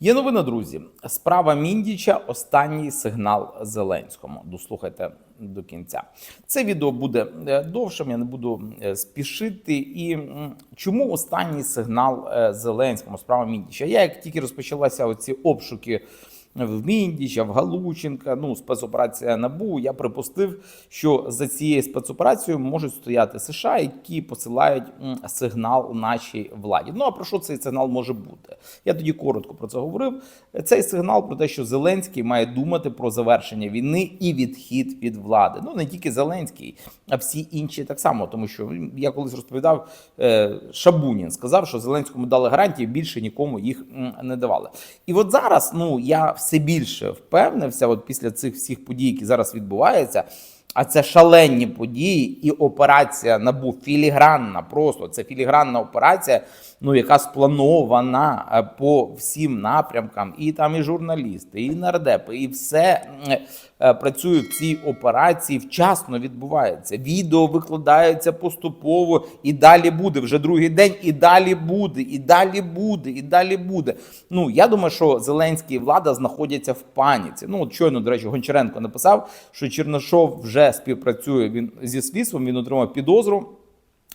Є новина, друзі. Справа Міндіча останній сигнал Зеленському. Дослухайте до кінця. Це відео буде е, довшим. Я не буду е, спішити. І чому останній сигнал е, Зеленському? Справа Міндіча. Я як тільки розпочалася оці обшуки. В Міндіча, в Галученка, ну спецоперація НАБУ. Я припустив, що за цією спецоперацією можуть стояти США, які посилають сигнал нашій владі. Ну а про що цей сигнал може бути? Я тоді коротко про це говорив. Цей сигнал про те, що Зеленський має думати про завершення війни і відхід від влади. Ну не тільки Зеленський, а всі інші так само. Тому що я колись розповідав, е, Шабунін сказав, що Зеленському дали гарантії, більше нікому їх не давали. І от зараз, ну я все більше впевнився, от після цих всіх подій, які зараз відбуваються. А це шалені події і операція набу філігранна. Просто це філігранна операція, ну яка спланована е, по всім напрямкам. І там і журналісти, і нардепи, і все е, працює в цій операції. Вчасно відбувається. Відео викладається поступово, і далі буде вже другий день. І далі буде, і далі буде, і далі буде. Ну я думаю, що Зеленський і влада знаходяться в паніці. Ну от щойно, до речі, Гончаренко написав, що Чернишов вже співпрацює він зі слідством. Він отримав підозру.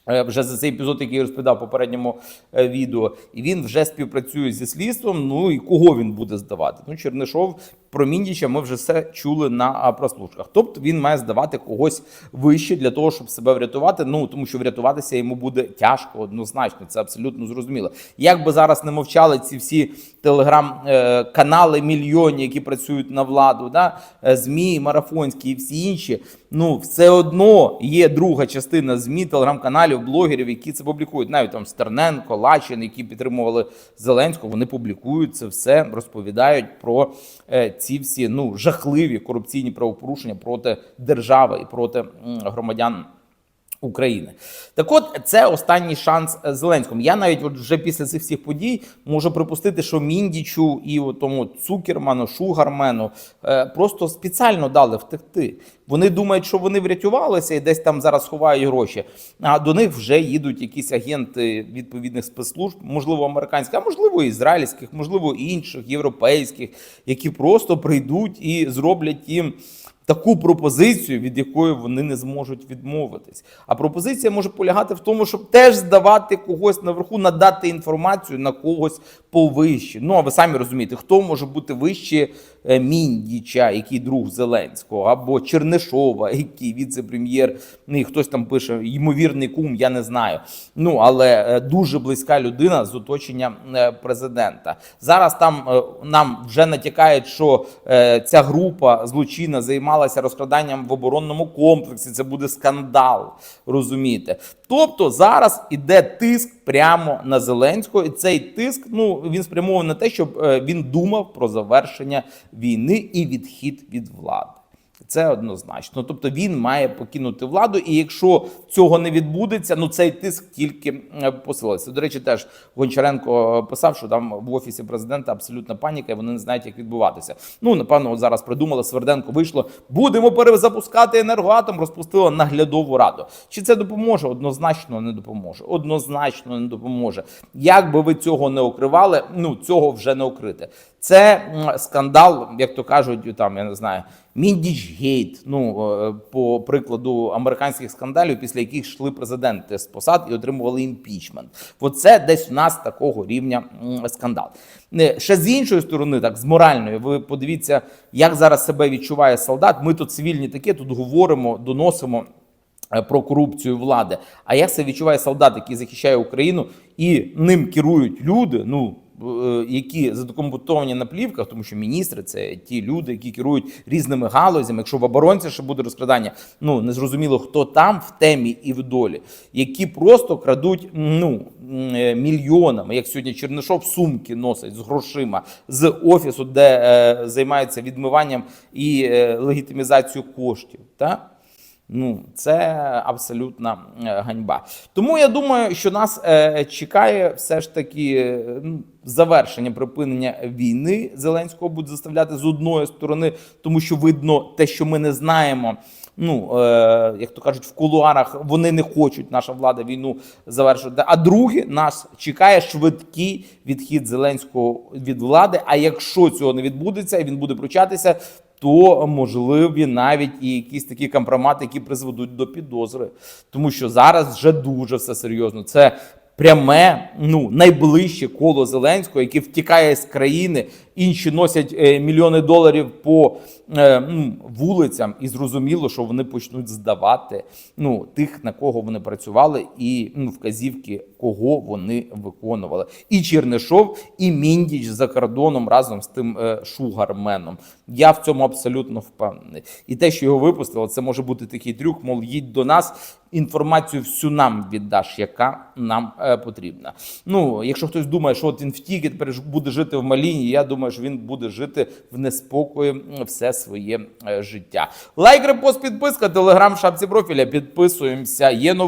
е, Вже за цей епізод, який я розповідав в попередньому е, відео, і він вже співпрацює зі слідством. Ну і кого він буде здавати? Ну, Чернишов про Міндіча ми вже все чули на прослушках. Тобто він має здавати когось вище для того, щоб себе врятувати. Ну тому що врятуватися йому буде тяжко, однозначно. Це абсолютно зрозуміло. Як би зараз не мовчали ці всі телеграм-канали мільйонні, які працюють на владу, да? е, змі, марафонські і всі інші. Ну, все одно є друга частина змі, телеграм-каналів, блогерів, які це публікують. Навіть там Стерненко, Лачин, які підтримували Зеленського, вони публікують це все, розповідають про е, ці всі ну жахливі корупційні правопорушення проти держави і проти громадян. України. Так от, це останній шанс е, Зеленському. Я навіть от вже після цих всіх подій можу припустити, що Міндічу і тому Цукерману, Шугармену е, просто спеціально дали втекти. Вони думають, що вони врятувалися і десь там зараз ховають гроші. А до них вже їдуть якісь агенти відповідних спецслужб, можливо, американських, а можливо, ізраїльських, можливо, інших, європейських, які просто прийдуть і зроблять їм таку пропозицію, від якої вони не зможуть відмовитись. А пропозиція може полягати в тому, щоб теж здавати когось наверху, надати інформацію на когось повище. Ну а ви самі розумієте, хто може бути вище е, Міндіча, який друг Зеленського, або Чернишова, який віце-прем'єр. Ну, і хтось там пише ймовірний кум, я не знаю. Ну але е, дуже близька людина з оточення е, президента. Зараз там нам вже натякають, що ця група злочинна займалася розкраданням в оборонному комплексі. Це буде скандал, розумієте? Тобто зараз іде тиск прямо на Зеленського, і цей тиск ну він спрямований на те, щоб е, він думав про завершення війни і відхід від влади. Це однозначно. Тобто він має покинути владу, і якщо цього не відбудеться, ну цей тиск тільки е, посилиться. До речі, теж Гончаренко писав, що там в офісі президента абсолютна паніка, і вони не знають, як відбуватися. Ну напевно, от зараз придумали Сверденко. Вийшло, будемо перезапускати енергоатом, розпустило наглядову раду. Чи це допоможе? Однозначно не допоможе. Однозначно не допоможе. Як би ви цього не укривали, ну цього вже не укрити. Це скандал, як то кажуть, там я не знаю. Міндічгейт, ну е, по прикладу американських скандалів, після яких йшли президенти з посад і отримували імпічмент. Оце десь у нас такого рівня скандал. Ще з іншої сторони, так з моральної, ви подивіться, як зараз себе відчуває солдат. Ми тут цивільні таке, тут говоримо, доносимо. е, Про корупцію влади. А як це відчуває солдат, який захищає Україну, і ним керують люди, ну е, які задокументовані на плівках, тому що міністри це ті люди, які керують різними галузями. Якщо в оборонці ще буде розкрадання, ну не зрозуміло, хто там в темі і в долі, які просто крадуть ну е, мільйонами, як сьогодні Чернишов сумки носить з грошима з офісу, де е, займаються відмиванням і е, легітимізацією коштів. Та? Ну, це абсолютна е, ганьба. Тому я думаю, що нас е, чекає все ж таки е, ну, завершення припинення війни. Зеленського буде заставляти з одної сторони, тому що видно те, що ми не знаємо. Ну, е, як то кажуть, в кулуарах вони не хочуть, наша влада війну завершувати. А друге, нас чекає швидкий відхід Зеленського від влади. А якщо цього не відбудеться і він буде пручатися, то можливі навіть і якісь такі компромати, які призведуть до підозри, тому що зараз вже дуже все серйозно. Це пряме, ну найближче коло Зеленського, яке втікає з країни. Інші носять е, мільйони доларів по е, вулицям, і зрозуміло, що вони почнуть здавати ну тих, на кого вони працювали, і ну вказівки, кого вони виконували. І Чернишов, і Міндіч за кордоном разом з тим е, шугарменом. Я в цьому абсолютно впевнений. І те, що його випустили, це може бути такий трюк, мов їдь до нас. Інформацію всю нам віддаш, яка нам потрібна. Ну, якщо хтось думає, що от він втік і тепер буде жити в Маліні, я думаю, що він буде жити в неспокої все своє е, життя. Лайк, репост, підписка, телеграм, шапці профіля. Підписуємося. Є новини.